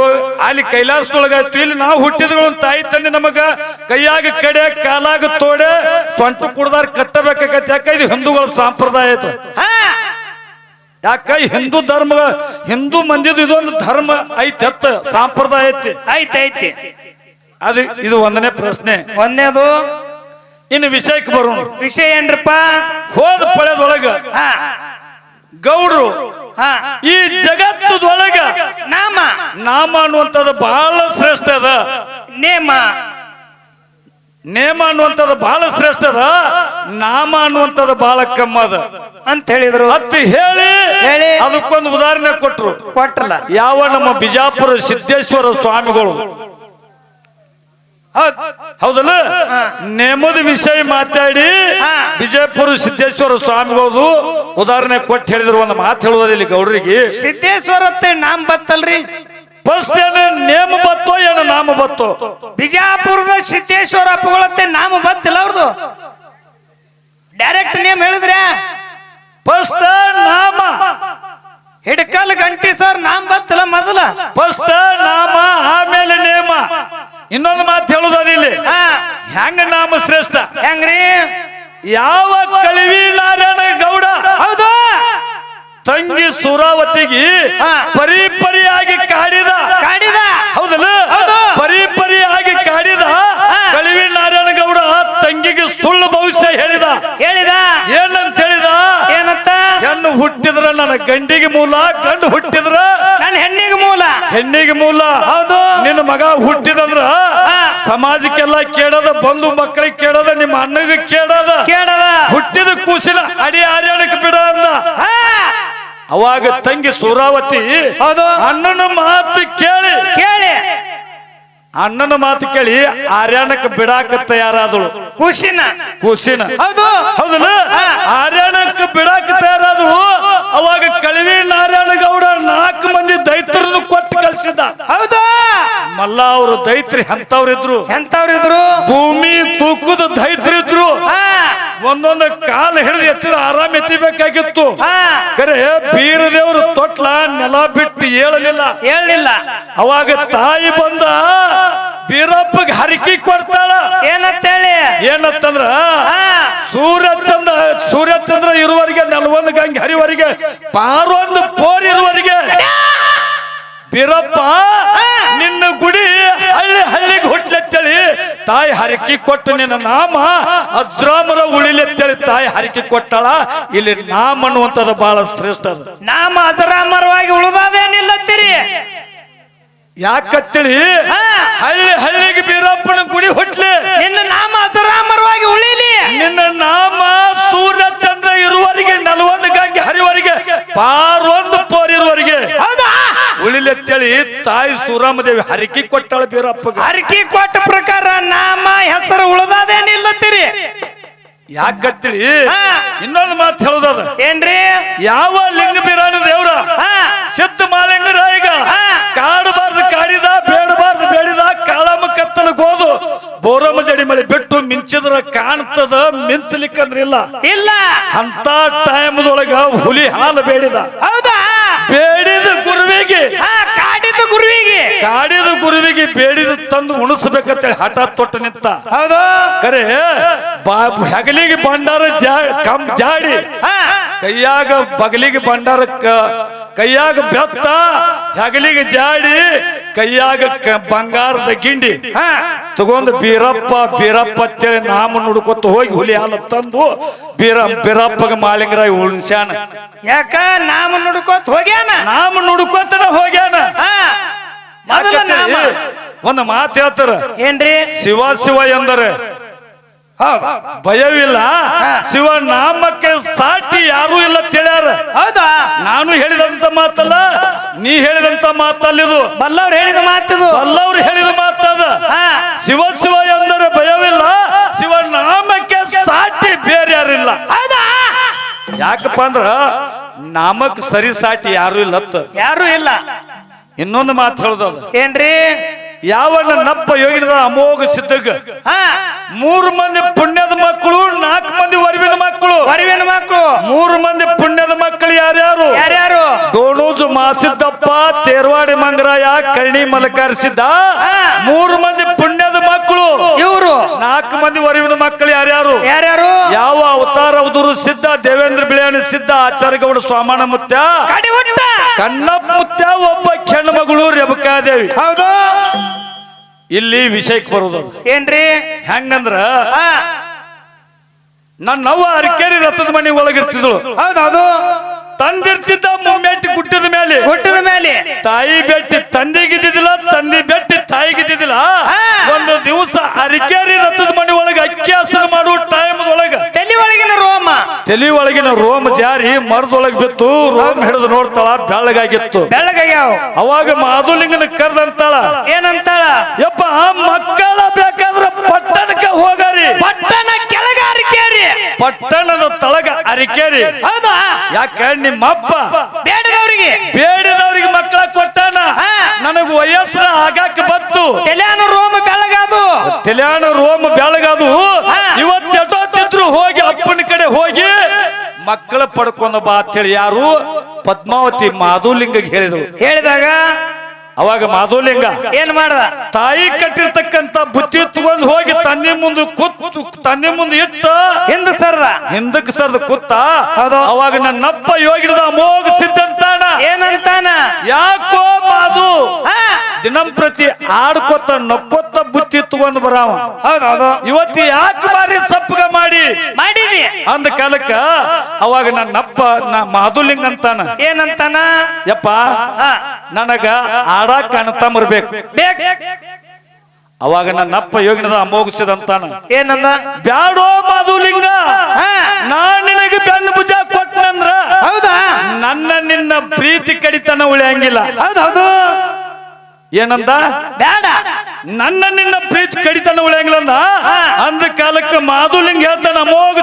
ಅಲ್ಲಿ ಕೈಲಾಸದೊಳಗಾಯ್ತು ಇಲ್ಲಿ ನಾವು ಹುಟ್ಟಿದ್ರು ತಾಯಿ ತಂದೆ ನಮಗ ಕೈಯಾಗ ಕಡೆ ಕಾಲಾಗ ತೋಡೆ ಸೊಂಟ ಕುಡ್ದಾರ ಕಟ್ಟಬೇಕಾಗತ್ತೆ. ಯಾಕ ಇದು ಹಿಂದೂಗಳ ಸಂಪ್ರದಾಯ ಐತೆ ಯಾಕ ಹಿಂದೂ ಧರ್ಮ ಹಿಂದೂ ಮಂದಿದು ಇದೊಂದು ಧರ್ಮ ಐತೆ ಸಂಪ್ರದಾಯ ಐತೆ. ಐತೆ ಐತಿ. ಅದು ಇದು ಒಂದನೇ ಪ್ರಶ್ನೆ. ಒಂದೇದು ಇನ್ನು ವಿಷಯಕ್ಕೆ ಬರೋಣ. ವಿಷಯ ಏನ್ರಪ್ಪ? ಹೋದ ಪಳೆದೊಳಗ ಗೌಡ್ರು ಈ ಜಗತ್ತದೊಳಗ ನಾಮ. ನಾಮ ಅನ್ನುವಂಥದ್ದು ಬಹಳ ಶ್ರೇಷ್ಠ ಅದ. ನೇಮ. ನೇಮ ಅನ್ನುವಂಥದ್ದು ಬಹಳ ಶ್ರೇಷ್ಠ ಅದ. ನಾಮ ಅನ್ನುವಂಥದ್ದು ಬಹಳ ಕಮ್ಮ ಅದ. ಅಂತ ಹೇಳಿದ್ರು. ಹತ್ತು ಹೇಳಿ ಹೇಳಿ. ಅದಕ್ಕೊಂದು ಉದಾಹರಣೆ ಕೊಟ್ರು. ಕೊಟ್ರಲ್ಲ. ಯಾವ ನಮ್ಮ ಬಿಜಾಪುರ ಸಿದ್ದೇಶ್ವರ ಸ್ವಾಮಿಗಳು ಹೌದಲ್ಲ? ನೇಮದ ವಿಷಯ ಮಾತಾಡಿ ವಿಜಯಪುರ ಸಿದ್ದೇಶ್ವರ ಸ್ವಾಮಿಗಳು ಉದಾಹರಣೆ ಕೊಟ್ಟು ಹೇಳಿದ್ರು ಒಂದು ಮಾತು ಹೇಳುವುದಿಲ್ಲ ಇಲ್ಲಿ ಗೌಡ್ರಿಗೆ. ಸಿದ್ದೇಶ್ವರ ನಾಮ ಬತ್ತಲ್ರಿ? ಫಸ್ಟ್ ಏನು ನೇಮ ಬತ್ತೋ ಏನು ನಾಮ ಬತ್ತೋ? ಬಿಜಾಪುರದ ಸಿದ್ದೇಶ್ವರ ಅಪ್ಪಗಳತ್ತೆ ನಾಮ ಬತ್ತಿಲ್ಲ ಅವ್ರದ್ದು ಡೈರೆಕ್ಟ್ ನೇಮ್ ಹೇಳಿದ್ರೆ? ಫಸ್ಟ್ ನಾಮ. ಹಿಡ್ಕಲ್ ಗಂಟಿ ಸರ್ ನಾಮ ಬತ್ತಿಲ್ಲ ಮೊದಲ. First name. ಇನ್ನೊಂದು ಮಾತು ಹೇಳುವುದಿಲ್ಲ ಇಲ್ಲಿ ಹಾ. ಹೆಂಗ ನಾಮ ಶ್ರೇಷ್ಠ? ಹೆಂಗ್ರಿ? ಯಾವ ಕಳವಿ ನಾರಾಯಣ ಗೌಡ? ಹೌದು. ತಂಗಿ ಸೂರಾವತಿಗೆ ಪರಿಪರಿಯಾಗಿ ಪರಿ ಪರಿಯಾಗಿ ಕಾಡಿದ. ಕಾಡಿದ. ಹೌದಲ್ಲ? ಹೌದು. ಪರಿ ಪರಿಯಾಗಿ ಕಾಡಿದ ಕಳವಿ ನಾರಾಯಣ ಗೌಡ ತಂಗಿಗೆ ಸುಳ್ಳು ಭವಿಷ್ಯ ಹೇಳಿದ. ಹೇಳಿದ. ಏನಂತ ಹೇಳಿದ? ಏನಂತ? ಹೆಣ್ಣು ಹುಟ್ಟಿದ್ರ ನನ್ನ ಗಂಡಿಗೆ ಮೂಲ ಗಂಡು ಹುಟ್ಟಿದ್ರ ಹೆಣ್ಣಿಗೆ ಮೂಲ. ಹೆಣ್ಣಿಗೆ ಮೂಲ. ಹೌದು. ನಿನ್ನ ಮಗ ಹುಟ್ಟಿದಂದ್ರ ಸಮಾಜಕ್ಕೆಲ್ಲ ಕೇಳದ ಬಂಧು ಮಕ್ಕಳಿಗೆ ಕೇಳದ ನಿಮ್ಮ ಅಣ್ಣಗೆ ಕೇಳದ ಕೇಳದ ಹುಟ್ಟಿದ ಕೂಸಿನ ಅಡಿ ಆರ್ಯಾಣಕ್ಕೆ ಬಿಡ ಅಂದ. ಅವಾಗ ತಂಗಿ ಸೂರಾವತಿ ಹೌದು. ಅಣ್ಣನ ಮಾತು ಕೇಳಿ. ಕೇಳಿ. ಅಣ್ಣನ ಮಾತು ಕೇಳಿ ಆರ್ಯಾಣಕ್ಕೆ ಬಿಡಾಕ ತಯಾರಾದಳು ಖುಷಿನ ಕೂಸಿನ. ಹೌದು. ಹೌದಲ್ಲ? ಆರ್ಯಾಣಕ್ ಆರ್ಯಾಣಕ್ಕೆ ಬಿಡಾಕ ತಯಾರಾದಳು ಅವಾಗ ಕಳವಿ ನಾರಾಯಣ ಗೌಡ ನಾಲ್ಕು ಮಂದಿ ದೈತ್ರನ್ನು ಕೊಟ್ಟು ಕಲ್ಸಿದ್ದ ಹೌದಾ? ಮಲ್ಲ ಅವರು ದೈತ್ರಿ ಎಂತವ್ರಿದ್ರು ಎಂತವ್ರಿದ್ರು ಭೂಮಿ ತೂಕದ ದೈತ್ರಿದ್ರು. ಒಂದೊಂದು ಕಾಲು ಹಿಡಿದು ಎತ್ತಿದ ಆರಾಮ್ ಎತ್ತಿಬೇಕಾಗಿತ್ತು. ಕರೆ ಬೀರ ದೇವರು ತೊಟ್ಲ ನೆಲ ಬಿಟ್ಟು ಹೇಳಲಿಲ್ಲ ಹೇಳಲಿಲ್ಲ ಅವಾಗ ತಾಯಿ ಬಂದ ಬೀರಪ್ಪಗೆ ಹರಕಿ ಕೊಡ್ತಾಳ. ಏನಂತೇಳಿ? ಏನಂತಂದ್ರ ಸೂರ್ಯಚಂದ್ರ ಸೂರ್ಯಚಂದ್ರ ಇರುವವರಿಗೆ ನಲ್ವೊಂದು ಗಂಗೆ ಹರಿವರಿಗೆ ಪಾರೊಂದು ಪೋರ್ ಇರುವವರಿಗೆ ಬೀರಪ್ಪ ನಿನ್ನ ಗುಡಿ ಹಳ್ಳಿ ಹಳ್ಳಿಗೆ ಹುಟ್ಲೆತ್ತೇಳಿ ತಾಯಿ ಹರಕಿ ಕೊಟ್ಟು ನಿನ್ನ ನಾಮ ಅದ್ರಾಮರ ಉಳಿಲೆತ್ತೇಳಿ ತಾಯಿ ಹರಕಿ ಕೊಟ್ಟಳ. ಇಲ್ಲಿ ನಾಮ ಅನ್ನುವಂಥದ್ದು ಬಹಳ ಶ್ರೇಷ್ಠ ಅದು. ನಾಮ ಅಜರಾಮರವಾಗಿ ಉಳಿದಾದೇನಿಲ್ಲತ್ತೀರಿ ಯಾಕತ್ತೇಳಿ. ಹಳ್ಳಿ ಹಳ್ಳಿಗೆ ಬೀರಪ್ಪನ ಗುಡಿ ಹುಟ್ಲಿ. ನಿನ್ನ ನಾಮ ಅಸರಾಮರವಾಗಿ ಉಳಿಲಿ. ನಿನ್ನ ನಾಮ ಸೂರ್ಯ ಚಂದ್ರ ಇರುವವರಿಗೆ ನಲವೊಂದು ಗಂಗೆ ಹರಿವರಿಗೆ ಪಾರೊಂದು ಪೋರ್ ಇರುವವರಿಗೆ. ಹೌದಾ? ಅಂತೇಳಿ ತಾಯಿ ಸೂರಾಮದೇವಿ ಹರಕಿ ಕೊಟ್ಟಳ ಬೀರಪ್ಪ ಹರಿಕೆ ಕೊಟ್ಟ ಪ್ರಕಾರ ನಾಮ ಹೆಸರು ಉಳಿದಾದೇನಿಲ್ಲತ್ತೀರಿ ಯಾಕತ್ತೇಳಿ. ಇನ್ನೊಂದು ಮಾತು ಹೇಳುದದ. ಏನ್ರಿ? ಯಾವ ಲಿಂಗ ಬೀರಾಣ ದೇವ್ರ ಹಾ ಸಿದ್ಧ ಮಾಲಿಂಗರ ಈಗ ಹಾ. ಕಾಡಬಾರ್ದು ಕಾಡಿದ ಬೇಡಬಾರ್ದು ಬೇಡಿದ ಕಾಳಮ್ಮ ಕತ್ತಲ ಗೋದು ಬೋರಮ್ಮ ಜಡಿ ಮಳೆ ಮಿಂಚಿದ್ರ ಕಾಣ್ತದ ಮಿಂಚಲಿಕ್ಕಂದ್ರಿಲ್ಲ ಇಲ್ಲ. ಅಂತ ಟೈಮ್ದೊಳಗ ಹುಲಿ ಹಾಲು ಬೇಡಿದ. ಹೌದಾ? ಬೇಡಿದ ಗುರುವಿಗೆ. ಕಾಡಿದ ಗುರುವಿಗೆ. ಕಾಡಿದ ಗುರುವಿಗೆ ಬೇಡಿದ ತಂದು ಉಣಿಸ್ಬೇಕಂತ ಹಠಾತ್ ತೊಟ್ಟ ನಿಂತ. ಹೌದು. ಕರೆ ಹೆಗಲಿಗೆ ಬಂಡಾರ ಜಾ ಕಮ್ ಜಾಡಿ. ಕೈಯಾಗ ಬಗಲಿಗೆ ಬಂಡಾರಕ್ಕ ಕೈಯಾಗ ಬೆತ್ತ ಹಗಲಿಗೆ ಜಾಡಿ ಕೈಯಾಗ ಬಂಗಾರದ ಗಿಂಡಿ. ಹಾ ತಗೊಂಡು ಬೀರಪ್ಪ ಬೀರಪ್ಪ ಅಂತೇಳಿ ನಾಮ ನುಡ್ಕೊತ ಹೋಗಿ ಹುಲಿ ಹಾಲ ತಂದು ಬೀರ ಬೀರಪ್ಪಗ ಮಾಲಿಂಗರಾಯ್ ಉಳ್ಸ್ಯಾನ. ಯಾಕ? ನಾಮ ನುಡ್ಕೊತ ಹೋಗ್ಯಾನ? ನಾಮ ನುಡ್ಕೊತನ ಹೋಗ್ಯಾನ. ಒಂದ್ ಮಾತು ಹೇಳ್ತಾರ. ಏನ್ರಿ? ಶಿವ ಶಿವ ಎಂದರೆ ಭಯವಿಲ್ಲ. ಶಿವ ನಾಮಕ್ಕೆ ಸಾಟಿ ಯಾರು ಇಲ್ಲ ತಿಳಿಯಾರ. ಹೌದಾ? ನಾನು ಹೇಳಿದಂತ ಮಾತಲ್ಲ ನೀ ಹೇಳಿದಂತ ಮಾತಲ್ಲಿದು ಬಲ್ಲವ್ರು ಹೇಳಿದ ಮಾತಿದು. ಬಲ್ಲವ್ರು ಹೇಳಿದ ಮಾತದ. ಶಿವ ಶಿವ ಎಂದರೆ ಭಯವಿಲ್ಲ. ಶಿವ ನಾಮಕ್ಕೆ ಸಾಟಿ ಬೇರೆ ಯಾರಿಲ್ಲ ಹೌದಾ? ಯಾಕಪ್ಪ ಅಂದ್ರ ನಾಮಕ್ ಸರಿ ಸಾಟಿ ಯಾರು ಇಲ್ಲತ್ತ. ಯಾರು ಇಲ್ಲ. ಇನ್ನೊಂದು ಮಾತು ಹೇಳುದದ ಏನ್ರಿ? ಯಾವಣ್ಣ ನಪ್ಪ ಯೋಗಿನದ ಅಮೋಘ ಸಿದ್ಧಗ? ಮೂರು ಮಂದಿ ಪುಣ್ಯದ ಮಕ್ಕಳು ನಾಲ್ಕು ಮಂದಿ ವರಿವಿನ ಮಕ್ಕಳು. ವರಿವಿನ ಮಕ್ಕಳು. ಮೂರು ಮಂದಿ ಪುಣ್ಯದ ಮಕ್ಕಳು ಯಾರ್ಯಾರು? ಯಾರ್ಯಾರು? ಡೋಣೂಜು ಮಾಸಿದ್ದಪ್ಪ ತೇರ್ವಾಡಿ ಮಂಗರಾಯ ಕರ್ಣಿ ಮಲಕರಿಸಿದ್ದ. ಮೂರು ಮಂದಿ ಪುಣ್ಯದ ಮಕ್ಕಳು. ಇವರು. ನಾಲ್ಕು ಮಂದಿ ವರಿವಿನ ಮಕ್ಕಳು ಯಾರ್ಯಾರು? ಯಾರ್ಯಾರು? ಯಾವ ಅವತಾರ ಉದುರು ಸಿದ್ಧ ದೇವೇಂದ್ರ ಬಿಳಿಯಾಣಿ ಸಿದ್ಧ ಆಚಾರ್ಯಗೌಡ ಸ್ವಾಮಣ ಮುತ್ಯ ಕಣ್ಣ ಕಣ್ಣಪ್ಪ ಮುತ್ಯ ಒಬ್ಬ ಹೆಣ್ಣು ಮಗಳು ರೇಬಕಾದೇವಿ. ಹೌದು. ಇಲ್ಲಿ ವಿಷಯಕ್ಕೆ ಬರೋದು ಏನ್ರಿ? ಹೆಂಗಂದ್ರ ಹಾ. ನನ್ನ ಅವ್ವ ಅರಕೇರಿ ರಥದ ಮನೆ ಒಳಗಿರ್ತಿದ್ಳು. ಹೌದೌದು ತಂದಿರ್ತಿದ್ದ ಮುಮ್ಮೆಟ್ಟಿ ಗುಡ್ಡದ ಮೇಲೆ. ಗುಟ್ಟಿದ ಮೇಲೆ. ತಾಯಿ ಬೆಟ್ಟಿ ತಂದೆಗಿದ್ದಿದ್ದಿಲ್ಲ ತಂದೆ ಬೆಟ್ಟಿ ತಾಯಿಗಿದ್ದಿದ್ದಿಲ್ಲ. ಹಾ. ಒಂದು ದಿವಸ ಅರಿಕೇರಿ ರಥದ ಒಳಗ ಅಕ್ಕಿ ಹಸನ ಮಾಡುವ ಟೈಮ್ ಒಳಗ. ತಲೆ ಒಳಗಿನ ರೋಮ. ತಲಿ ಒಳಗಿನ ರೋಮ ಜಾರಿ ಮರದೊಳಗ್ ಬಿತ್ತು ರೋಮ್ ಹಿಡಿದು ನೋಡ್ತಾಳ ಬೆಳ್ಳಗಾಗಿತ್ತು. ಬೆಳ್ಳಗಾಗ್ಯಾವ. ಅವಾಗ ಮಾಧುಲಿಂಗನ ಕರೆದಂತಾಳ ಏನಂತಾಳ? ಯಪ್ಪ ಮಕ್ಕಳ ಬೇಕಾದ್ರೆ ಪಟ್ಟಣಕ್ಕೆ ಹೋಗಾರಿ. ಪಟ್ಟಣ ಕೆಳಗ ಅರಿಕೇರಿ. ಪಟ್ಟಣದ ತಳಗ ಅರಿಕೇರಿ. ಹೌದಾ? ಯಾಕೆ ನಿಮ್ಮಪ್ಪ ಬೇಡದವ್ರಿಗೆ. ಬೇಡದವ್ರಿಗೆ ಮಕ್ಕಳ ಕೊಟ್ಟ. ನನಗ ವಯಸ್ಸು ಆಗಾಕ ಬತ್ತು. ತೆಲ್ಯಾನ ರೋಮ ಬೆಳಗಾದು. ತೆಲ್ಯಾನ ರೋಮ ಬೆಳಗಾದು. ಹಾ. ಇವತ್ತು ಎಷ್ಟೊತ್ತಿದ್ರು ಹೋಗಿ ಅಪ್ಪನ ಕಡೆ ಹೋಗಿ ಮಕ್ಕಳ ಪಡ್ಕೊಂಡು ಬಾ ಅಂತೇಳಿ ಯಾರು? ಪದ್ಮಾವತಿ ಮಾಧುಲಿಂಗ ಹೇಳಿದ್ರು. ಹೇಳಿದಾಗ? ಅವಾಗ ಮಾಧುಲಿಂಗ ಏನ್ ಮಾಡ ತಾಯಿ ಕಟ್ಟಿರ್ತಕ್ಕಂತ ಬುತ್ತಿ ತಗೊಂಡು ಹೋಗಿ ತನ್ನಿ ಮುಂದೆ ಕೂತು ತನ್ನಿ ಮುಂದೆ ಇಟ್ಟ. ಹಿಂದ ಸರ್ದ. ಹಿಂದಕ್ಕೆ ಸರ್ದ ಕೂತ. ಅವಾಗ ನನ್ನಪ್ಪ ಯೋಗಿಡದ ಅಮೋಘ ಸಿದ್ಧಂತಾಣ ಏನಂತಾನ? ಯಾಕೋ ದಿನಂಪ್ರತಿ ಆಡ್ಕೊತ ನಕ್ಕೊತ್ತ ಬುತ್ತಿ ತಗೊಂಡ್ ಬರಾವ. ಇವತ್ತು ಯಾಕೆ ಬಾರಿ ಸಪ್ಪಗ ಮಾಡಿ? ಮಾಡಿದಿ. ಅಂದ ಕಾಲಕ್ಕ ಅವಾಗ ನನ್ನಪ್ಪ ನಾ ಮಾಧುಲಿಂಗ್ ಅಂತಾನ. ಏನಂತಾನ? ಯಪ್ಪ ಹಾ. ನನಗ ಆಡಾಕ ಅಣ್ಣ ಬೇಕು. ಅವಾಗ ನನ್ನಪ್ಪ ಯೋಗಿನದ ಅಮೋಘಿಸಿದಂತಾನ ಏನಂದ? ಬ್ಯಾಡೋ ಮಾಧುಲಿಂಗ ಹಾ. ನಾ ನಿನಗೆ ಬೆನ್ನು ಭುಜ ಕೊಟ್ಟನಂದ್ರ ಹೌದಾ? ನನ್ನ ನಿನ್ನ ಪ್ರೀತಿ ಕಡಿತನ ಉಳಿಯಂಗಿಲ್ಲ. ಹೌದೌದು ಏನಂದ? ಬೇಡ ನನ್ನ ನಿನ್ನ ಪ್ರೀತಿ ಕಡಿತನ ಉಳಿಯಂಗಿಲ್ಲ ಅಂದ ಕಾಲಕ್ಕೆ ಮಾಧುಲಿಂಗ ಹೇಳ್ತಾನ ಅಮೋಘ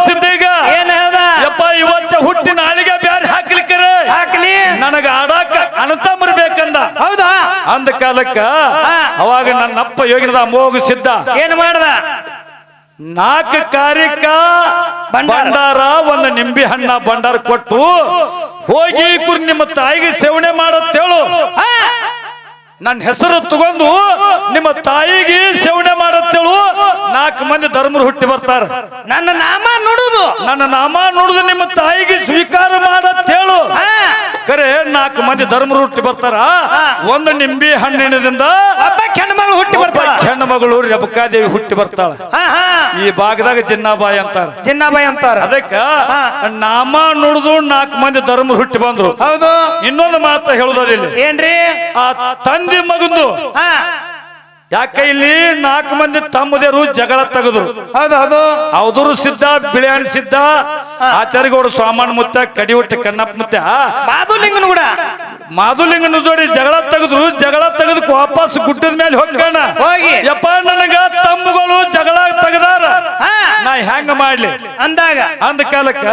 ಹೇಳ್ದ? ಯಪ್ಪ ಇವತ್ತ ಹುಟ್ಟಿ ನಾಳಿಗೆ ಬ್ಯಾರೆ ಹಾಕ್ಲಿಕ್ಕರೆ. ಹಾಕ್ಲಿ. ನನಗ ಆಡಾಕ ಅನಂತ ಬೇಕಂದ. ಹೌದಾ? ಅಂದ ಕಾಲಕ್ಕ ಅವಾಗ ನನ್ನ ಅಪ್ಪ ಯೋಗಿನದ ಸಿದ್ಧ ಏನ್ ಮಾಡ್ದ? ನಾಲ್ಕು ಕಾರ್ಯಕ್ಕ ಭಂಡಾರ. ಒಂದ್ ನಿಂಬೆ ಹಣ್ಣ ಭಂಡಾರ ಕೊಟ್ಟು ಹೋಗಿ ಕುರ್ ನಿಮ್ಮ ತಾಯಿಗೆ ಸೇವನೆ ಮಾಡತ್ತೇಳು ನನ್ನ ಹೆಸರು ತಗೊಂಡು ನಿಮ್ಮ ತಾಯಿಗೆ ಸೇವನೆ ಮಾಡತ್ತೇಳು. ನಾಲ್ಕು ಮಂದಿ ಧರ್ಮರು ಹುಟ್ಟಿ ಬರ್ತಾರ. ನನ್ನ ನಾಮ ನೋಡುದು. ನನ್ನ ನಾಮ ನೋಡುದು ನಿಮ್ಮ ತಾಯಿಗೆ ಸ್ವೀಕಾರ ಮಾಡತ್ತೇಳು. ಕರೆ ನಾಲ್ಕು ಮಂದಿ ಧರ್ಮರು ಹುಟ್ಟಿ ಬರ್ತಾರ. ಒಂದು ನಿಂಬಿ ಹಣ್ಣಿನದಿಂದ ಹೆಣ್ಮಗಳು ಹುಟ್ಟಿ ಬರ್ತಾಳ. ಹೆಣ್ಣು ಮಗಳೂರು ರೇಬಕಾದೇವಿ ಹುಟ್ಟಿ ಬರ್ತಾಳ. ಈ ಭಾಗದಾಗ ಜಿನ್ನಾಬಾಯಿ ಅಂತಾರ. ಜಿನ್ನಾಬಾಯಿ ಅಂತಾರ. ಅದಕ್ಕ ನಾಮ ನುಡಿದು ನಾಲ್ಕು ಮಂದಿ ಧರ್ಮ ಹುಟ್ಟಿ ಬಂದ್ರು. ಹೌದು. ಇನ್ನೊಂದು ಮಾತು ಹೇಳುದಿಲ್ಲ ಏನ್ರಿ? ಆ ತಂದೆ ಮಗಂದು ಯಾಕ ಇಲ್ಲಿ ನಾಲ್ಕು ಮಂದಿ ತಮ್ಮದೇರು ಜಗಳ ತೆಗೆದ್ರು? ಅವದರು ಸಿದ್ಧ ಬಿಳಿಯಾಣಿ ಸಿದ್ಧ ಆಚಾರ್ಯಗೌಡ ಸ್ವಾಮನ್ ಮುತ್ತ ಕಡಿಯುಟ್ಟ ಕಣ್ಣಪ್ಪ ಮುತ್ತ ಮಾಧುಲಿಂಗನು ಕೂಡ. ಮಾಧುಲಿಂಗನ ಜೋಡಿ ಜಗಳ ತೆಗೆದ್ರು ಜಗಳ ತೆಗೆದು ವಾಪಸ್ ಗುಡ್ಡದ ಮೇಲೆ ಹೋಗ್ಕಣ ಹೋಗಿ. ಯಪ್ಪ ನನಗ ತಮ್ಮಗಳು ಜಗಳ ತೆಗೆದಾರ. ನಾ ಹೆಂಗ ಮಾಡ್ಲಿ? ಅಂದಾಗ. ಅಂದ ಕಾಲಕ್ಕ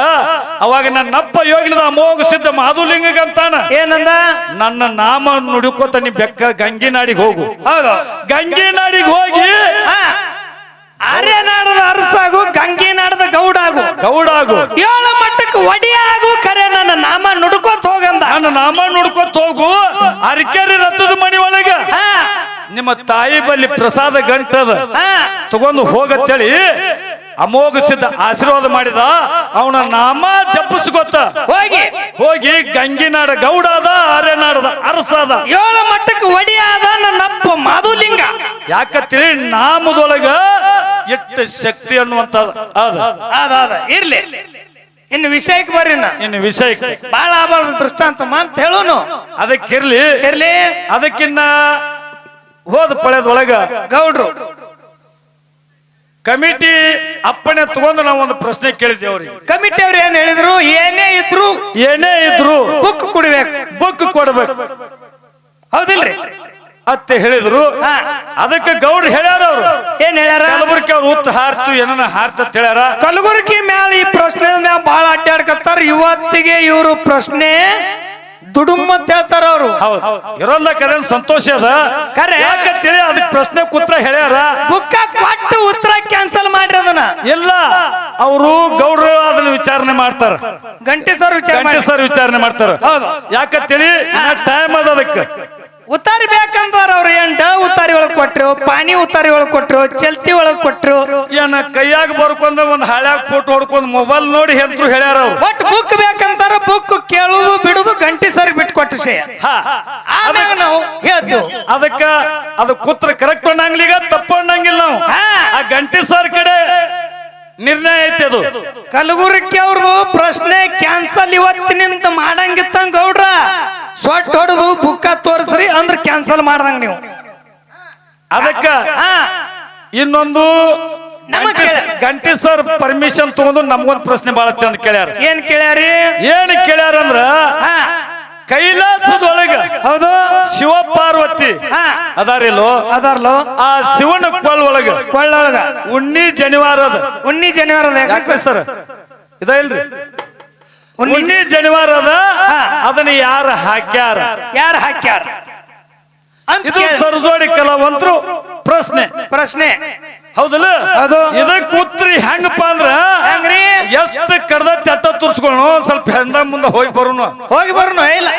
ಅವಾಗ ನನ್ನಪ್ಪ ಯೋಗಿನದ ಅಮೋಘ ಸಿದ್ಧ ಮಾಧುಲಿಂಗಂತಾನ ಏನಂದ? ನನ್ನ ನಾಮ ನುಡುಕೋತ ನೀ ಬೆಕ್ಕ ಗಂಗಿನಾಡಿಗೆ ಹೋಗು. ಹೌದು. ಗಂಗಿನಾಡಿಗೆ ಹೋಗಿ ಅರೆ ಆರ್ಯನಾಡದ ಅರಸಾಗು ಗಂಗೆ ನಾಡದ ಗೌಡಾಗು. ಗೌಡಾಗು. ಏಳು ಮಟ್ಟಕ್ಕೆ ಒಡಿಯಾಗು ಕರೆ ನನ್ನ ನಾಮ ನುಡ್ಕೋತ ಹೋಗಂದ. ನನ್ನ ನಾಮ ನುಡ್ಕೋತ ಹೋಗು. ಅರಕೆರೆ ರಥದ ಮನಿ ಒಳಗೆ. ನಿಮ್ಮ ತಾಯಿ ಬಲ್ಲಿ ಪ್ರಸಾದ ಗಂಟದ. ತಗೊಂಡು ಹೋಗತ್ತೇಳಿ. ಅಮೋಘ ಸಿದ್ಧ ಆಶೀರ್ವಾದ ಮಾಡಿದ ಅವನ ನಾಮ ಜಪಿಸ್ಕೊತ ಹೋಗಿ. ಹೋಗಿ ಗಂಗಿನಾಡ ಗೌಡಾದ ಆರ್ಯನಾಡದ ಅರಸಾದ. ಏಳು ಮಟ್ಟಕ್ಕೆ ಒಡಿಯಾದ ನನ್ನಪ್ಪ ಮಾಧುಲಿಂಗ. ಯಾಕಂತೇಳಿ ನಾಮದೊಳಗ ಎಷ್ಟು ಶಕ್ತಿ ಅನ್ನುವಂತ ಅದ. ಅದ ಅದ. ಇರ್ಲಿ. ಇನ್ನು ವಿಷಯಕ್ಕೆ ಬರ್ರಿ ಇನ್ನು ವಿಷಯಕ್ಕೆ. ಬಹಳ ಆಗಬಾರ್ದು ದೃಷ್ಟಾಂತ ಅಂತ ಹೇಳುನು. ಅದಕ್ಕಿರ್ಲಿ. ಇರ್ಲಿ. ಅದಕ್ಕಿನ್ನ ಹೋದ ಪಳೆದೊಳಗ ಗೌಡ್ರು. ಕಮಿಟಿ ಅಪ್ಪಣೆ ತಗೊಂಡು ನಾವು ಒಂದು ಪ್ರಶ್ನೆ ಅವ್ರಿಗೆ. ಕಮಿಟಿ ಅವ್ರು ಏನ್ ಹೇಳಿದ್ರು? ಏನೇ ಇದ್ರು ಏನೇ ಇದ್ರು ಬುಕ್ ಕೊಡ್ಬೇಕು. ಬುಕ್ ಕೊಡ್ಬೇಕು. ಹೌದಿಲ್ರಿ? ಅತ್ತೆ ಹೇಳಿದ್ರು. ಹಾ. ಅದಕ್ಕೆ ಗೌಡ್ರು ಹೇಳ್ಯಾರ ಅವ್ರು. ಏನ್ ಹೇಳ್ಯಾರ? ಕಲಬುರ್ಗಿ ಅವ್ರು ಉತ್ತ ಹಾರ್ತು ಏನನ್ನ ಹಾರ್ತತ್ ಹೇಳ್ಯಾರ. ಕಲಬುರ್ಗಿ ಮ್ಯಾಲ ಈ ಪ್ರಶ್ನೆ ಮ್ಯಾಲ ಬಹಳ ಅಡ್ಡಾಡ್ಕತ್ತಾರ ಇವತ್ತಿಗೆ ಇವರು ಪ್ರಶ್ನೆ ದುಡುಮ್ ಅಂತ ಹೇಳ್ತಾರ ಅವರು. ಹೌದು. ಇರೋಲ್ಲ ಕರೆ ಸಂತೋಷ ಅದ. ಕರೆ. ಯಾಕಂತೇಳಿ ಅದಕ್ಕೆ ಪ್ರಶ್ನೆ ಕೂತ್ರ ಹೇಳ್ಯಾರ? ಬುಕ್ಕ ಕೊಟ್ಟು ಉತ್ತರ ಕ್ಯಾನ್ಸಲ್ ಮಾಡ್ರಿ ಅದನ್ನ. ಇಲ್ಲ. ಅವರು ಗೌಡ್ರು ಅದನ್ನ ವಿಚಾರಣೆ ಮಾಡ್ತಾರ. ಗಂಟೆ ಸರ್ ವಿಚಾರ ಗಂಟೆ ಸರ್ ವಿಚಾರಣೆ ಮಾಡ್ತಾರ. ಹೌದು. ಯಾಕಂತೇಳಿ ಟೈಮ್ ಅದ ಅದಕ್ಕೆ. ಉತ್ತಾರಿ ಬೇಕಂತಾರ ಅವ್ರು ಏನ್ ಡ ಉತ್ತಾರಿ ಒಳಗ್ ಕೊಟ್ರು ಪಾನಿ ಉತ್ತಾರಿ ಒಳಗ್ ಕೊಟ್ರು ಚಲ್ತಿ ಒಳಗ್ ಕೊಟ್ರು. ಏನ ಕೈಯಾಗ ಬರ್ಕೊಂಡ ಒಂದ್ ಹಳ್ಯಾಗ ಫೋಟೋ ಹೊಡ್ಕೊಂಡ್ ಮೊಬೈಲ್ ನೋಡಿ ಹೆಂದ್ರು ಹೇಳ್ಯಾರ ಅವ್ರು. ಒಟ್ ಬುಕ್ ಬೇಕಂತಾರ ಬುಕ್ ಕೇಳುದು ಬಿಡುದು ಗಂಟಿ ಸರಿ ಬಿಟ್ಟು ಕೊಟ್ಟು ಶೇ. ಆಮ್ಯಾಗ ನಾವು ಹೇಳ್ತೀವಿ. ಅದಕ್ಕ ಅದು ಕೂತ್ರ ಕರೆಕ್ಟ್ ಅನ್ನಂಗಿಲ್ಲ ತಪ್ಪು ಅನ್ನಂಗಿಲ್ಲ ನಾವು. ಆ ಗಂಟಿ ಸರ್ ಕಡೆ ನಿರ್ಣಯ ಐತೆ ಅದು. ಕಲಬುರಗಿ ಅವ್ರದ್ದು ಪ್ರಶ್ನೆ ಕ್ಯಾನ್ಸಲ್ ಇವತ್ತಿನಿಂದ ಮಾಡಂಗಿತ್ತಂಗ ಗೌಡ್ರ. ಸೊಟ್ಟ ಹೊಡೆದು ಬುಕ್ಕ ತೋರಿಸ್ರಿ ಅಂದ್ರೆ ಕ್ಯಾನ್ಸಲ್ ಮಾಡ್ದಂಗ ನೀವು. ಅದಕ್ಕ ಹಾ ಇನ್ನೊಂದು ಗಂಟಿ ಸರ್ ಪರ್ಮಿಷನ್ ತಗೊಂಡು ನಮ್ಗೊಂದು ಪ್ರಶ್ನೆ ಬಹಳ ಚಂದ ಕೇಳ್ಯಾರ. ಏನ್ ಕೇಳ್ಯಾರಿ? ಏನ್ ಕೇಳ್ಯಾರ ಅಂದ್ರ ಕೈಲಾಸದೊಳಗ ಹೌದು. ಶಿವ ಪಾರ್ವತಿ ಹಾ. ಅದಾರಿಲ್ಲೋ? ಅದಾರ್ಲೋ? ಆ ಶಿವನ ಕೊಳ್ ಒಳಗ ಕೊಳ್ಳೊಳಗ ಉಣ್ಣಿ ಜನಿವಾರ ಉಣ್ಣಿ ಜನಿವಾರ ಸರ್? ಇದ ಇಲ್ರಿ? ಉಣ್ಣಿ ಜನಿವಾರ ಅದ ಅದನ್ನ ಯಾರ ಹಾಕ್ಯಾರ? ಯಾರು ಹಾಕ್ಯಾರ? ಇದು ಸರಜೋಡಿ ಕಲಾವಂತರು ಪ್ರಶ್ನೆ. ಪ್ರಶ್ನೆ. ಹೌದಲ್ಲ? ಅದು ಇದಕ್ಕೆ ಉತ್ತರಿ ಹೆಂಗಪ್ಪ ಅಂದ್ರ ಹೆಂಗ್ರಿ? ಎಷ್ಟು ಕರ್ದ ತೆತ್ತ ತುರ್ಸ್ಕೊಳ್ಳೋ ಸ್ವಲ್ಪ ಹೆಂದ ಮುಂದೆ ಹೋಗಿ ಬರೋಣ ಹೋಗಿ ಬರೋಣ ಇಲ್ಲ.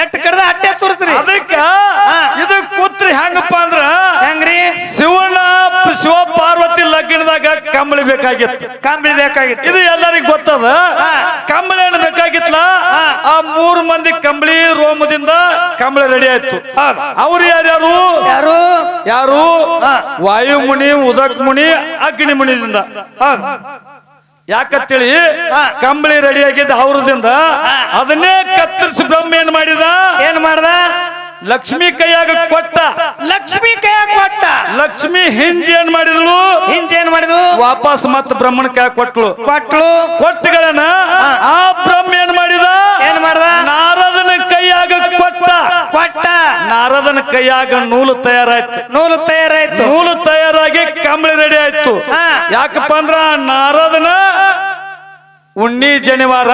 ಎಟ್ ಕಡ್ದ ಅಟ್ಟೆ ತೋರಿಸ್ರಿ ಅದಕ್ಕ ಇದು ಕೂತ್ರಿ ಹೆಂಗಪ್ಪ ಅಂದ್ರ ಹೆಂಗ್ರಿ? ಶಿವಣ್ಣ ಶಿವ ಪಾರ್ವತಿ ಲಗ್ನದಾಗ ಕಂಬಳಿ ಬೇಕಾಗಿತ್ತು. ಕಂಬಳಿ ಬೇಕಾಗಿತ್ತು. ಇದು ಎಲ್ಲರಿಗೂ ಗೊತ್ತದ. ಕಂಬಳಿ ಏನು ಬೇಕಾಗಿತ್ತಲ್ಲ? ಆ ಮೂರು ಮಂದಿ ಕಂಬಳಿ ರೋಮದಿಂದ ಕಂಬಳಿ ರೆಡಿ ಆಯ್ತು. ಅವ್ರು ಯಾರ್ಯಾರು? ಯಾರು? ಯಾರು? ವಾಯು ವಾಯುಮುನಿ ಉದಕ್ ಮುನಿ ಅಗ್ನಿ ಮುನಿದಿಂದ ಯಾಕಂತೇಳಿ ಹಾ. ಕಂಬಳಿ ರೆಡಿ ಆಗಿದ್ದ ಅವ್ರದಿಂದ ಅದನ್ನೇ ಕತ್ತರಿಸಿ ಬ್ರಹ್ಮ ಏನ್ ಮಾಡಿದ? ಏನ್ ಮಾಡ್ದ? ಲಕ್ಷ್ಮಿ ಕೈಯಾಗ ಕೊಟ್ಟ. ಲಕ್ಷ್ಮಿ ಕೈಯಾಗ ಕೊಟ್ಟ. ಲಕ್ಷ್ಮಿ ಹಿಂಜ್ ಏನ್ ಮಾಡಿದ್ಳು? ಹಿಂಜ ಏನ್ ಮಾಡಿದ್ಳು? ವಾಪಸ್ ಮತ್ತ ಬ್ರಹ್ಮನ ಕೈಯಾಗ ಕೊಟ್ಲು ಕೊಟ್ಲು ಕೊಟ್ಟಗಳನ್ನ ಆ ಬ್ರಹ್ಮ ಏನ್ ಮಾಡಿದ? ಏನ್ ಮಾಡ್ದ? ನಾರದನ ಕೈಯಾಗ ಕೊಟ್ಟ. ಕೊಟ್ಟ. ನಾರದನ ಕೈಯಾಗ ನೂಲು ತಯಾರಾಯ್ತು. ನೂಲು ತಯಾರಾಯ್ತು. ನೂಲು ತಯಾರಾಗಿ ಕಂಬಳಿ ರೆಡಿ ಆಯ್ತು. ಯಾಕಪ್ಪ ಅಂದ್ರ ನಾರದನ ಉಣ್ಣಿ ಜನಿವಾರ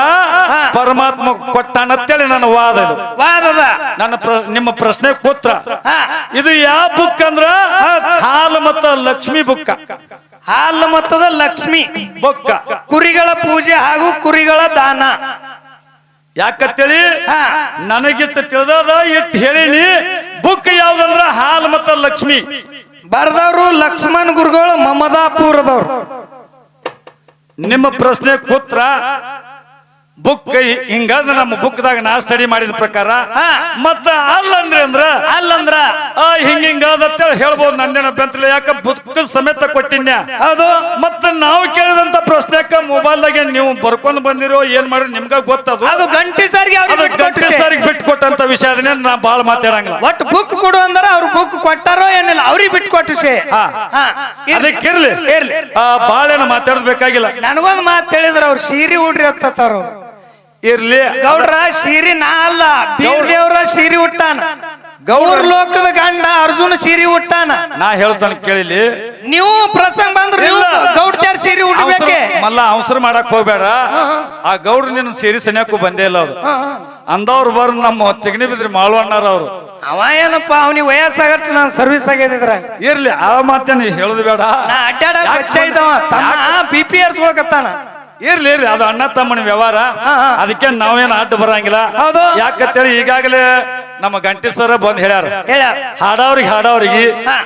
ಪರಮಾತ್ಮ ಕೊಟ್ಟಾನಂತೇಳಿ ನನ್ನ ವಾದ ಇದು. ವಾದದ. ನನ್ನ ನಿಮ್ಮ ಪ್ರಶ್ನೆ ಕೂತ್ರ ಇದು ಯಾವ ಬುಕ್ ಅಂದ್ರ? ಹಾಲು ಮತ್ತ ಲಕ್ಷ್ಮಿ ಬುಕ್ಕ. ಹಾಲು ಮತ್ತದ ಲಕ್ಷ್ಮಿ. ಬುಕ್ಕ. ಕುರಿಗಳ ಪೂಜೆ ಹಾಗೂ ಕುರಿಗಳ ದಾನ. ಯಾಕಂತೇಳಿ? ಹಾ. ನನಗಿಟ್ಟು ತಿಳಿದದ ಇಟ್ಟು ಹೇಳಿನಿ. ಬುಕ್ ಯಾವ್ದಂದ್ರ ಹಾಲ್ ಮತ್ತ ಲಕ್ಷ್ಮಿ. ಬರ್ದವ್ರು ಲಕ್ಷ್ಮಣ್ ಗುರುಗಳು ಮಮದಾಪುರದವ್ರು. ನಿಮ್ಮ ಪ್ರಶ್ನೆ ಕೂತ್ರ. ಬುಕ್ ಹಿಂಗಂದ್ರ ನಮ್ಮ ಬುಕ್ದಾಗ ನಾ ಸ್ಟಡಿ ಮಾಡಿದ ಪ್ರಕಾರ. ಮತ್ತ ಅಲ್ಲಂದ್ರೆ ಅಂದ್ರ? ಅಲ್ಲಂದ್ರ? ಆ ಹಿಂಗ ಹಿಂಗಾದತ್ತ ಹೇಳ್ಬೋದು ನಂದೇನ ಅಭ್ಯಂತರ ಯಾಕ ಬುಕ್ ಸಮೇತ ಕೊಟ್ಟಿನ್ಯ? ಅದು ಮತ್ತ ನಾವು ಕೇಳಿದಂತ ಪ್ರಶ್ನೆಕ್ಕ ಮೊಬೈಲ್ದಾಗೆ ನೀವು ಬರ್ಕೊಂಡ್ ಬಂದಿರೋ ಏನ್ ಮಾಡಿ ನಿಮ್ಗ ಗೊತ್ತದು? ಅದು ಗಂಟೆ ಸಾರಿಗೆ ಗಂಟೆ ಸಾರಿಗೆ ಬಿಟ್ಟು ಕೊಟ್ಟಂತ ವಿಷಯ ಅದನ್ನ ನಾ ಬಾಳ ಮಾತಾಡಂಗಿಲ್ಲ. ಒಟ್ಟು ಬುಕ್ ಕೊಡು ಅಂದ್ರ ಅವ್ರು ಬುಕ್ ಕೊಟ್ಟಾರೋ ಏನಿಲ್ಲ ಅವ್ರಿಗೆ ಬಿಟ್ಟು ಕೊಟ್ಟು ಶೇ ಹಾ. ಹಾ. ಇರ್ಲಿ. ಇರ್ಲಿ. ಬಾಳೇನ ಮಾತಾಡೋದ್ ನನಗೊಂದು ಮಾತು ಹೇಳಿದ್ರ ಅವ್ರು ಸೀರೆ ಉಡ್ರಿ ಹತ್ತಾರ ಇರ್ಲಿ. ಗೌಡ್ರ ಸೀರಿ ನಾ ಅಲ್ಲ ದೇವ್ರ ಸೀರಿ ಹುಟ್ಟಾನ ಗೌಡ್ರ. ಲೋಕದ ಗಂಡ ಅರ್ಜುನ ಸೀರಿ ಹುಟ್ಟಾನ ನಾ ಹೇಳ್ತಾನೆ ಕೇಳಿಲಿ. ನೀವು ಪ್ರಸಂಗ ಬಂದ್ರೆ ನೀವು ಸೀರಿ ಉಡ್ಬೇಕೆ ಮಲ್ಲ ಅವಸರ ಮಾಡಕ್ ಹೋಗ್ಬೇಡ. ಆ ಗೌಡ್ರ ನಿನ್ನ ಸೀರಿ ಸನ್ಯಾಕು ಬಂದೇ ಇಲ್ಲ ಅವ್ರು. ಅಂದವ್ರು ಬರ್ ನಮ್ಮ ತೆಗಣಿ ಬಿದ್ರಿ ಮಾಳ್ವಣ್ಣಾರ ಅವ್ರು. ಅವ ಏನಪ್ಪ ಅವನಿಗೆ ವಯಸ್ಸಾಗಷ್ಟು ನಾನು ಸರ್ವಿಸ್ ಆಗಿದ್ರ ಇರ್ಲಿ ಆ ಮಾತೇನು ಹೇಳುದು ಬೇಡ. ಅಡ್ಡಾಡ ತಮ್ಮ ಬಿ ಪಿ ಏರ್ಸ್ಕೊಳಕತ್ತಾನ ಇರ್ಲಿ ಇರ್ಲಿ ಅದು ಅಣ್ಣ ತಮ್ಮನ ವ್ಯವಹಾರ. ಅದಕ್ಕೆ ನಾವೇನು ಅಡ್ಡ ಬರಂಗಿಲ್ಲ. ಹೌದು. ಯಾಕಂತೇಳಿ ಈಗಾಗಲೇ ನಮ್ಮ ಗಂಟೆ ಸರ ಬಂದ್ ಹೇಳ್ಯಾರ. ಹಾಡೋರಿಗೆ ಹಾಡವ್ರಿಗೆ ಹಾಡವ್ರಿಗೆ ಹಾ.